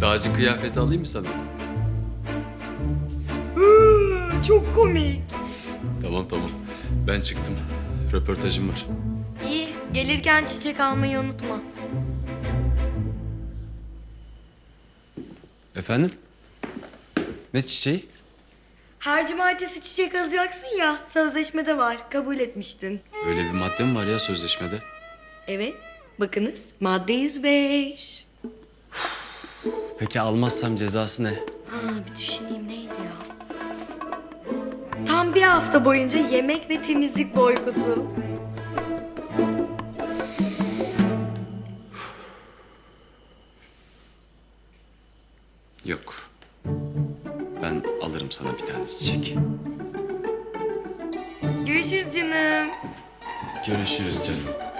Dağcı kıyafeti alayım mı sana? Hı, Çok komik. Tamam tamam. Ben çıktım. Röportajım var. İyi, gelirken çiçek almayı unutma. Efendim? Ne çiçeği? Her cumartesi çiçek alacaksın ya, sözleşmede var, kabul etmiştin. Öyle bir madde mi var ya sözleşmede? Evet, bakınız madde 105. Peki almazsam cezası ne? Ha, bir düşüneyim neydi ya? Tam bir hafta boyunca yemek ve temizlik boykotu. Yok. Ben alırım sana bir tane çiçek. Görüşürüz canım. Görüşürüz canım.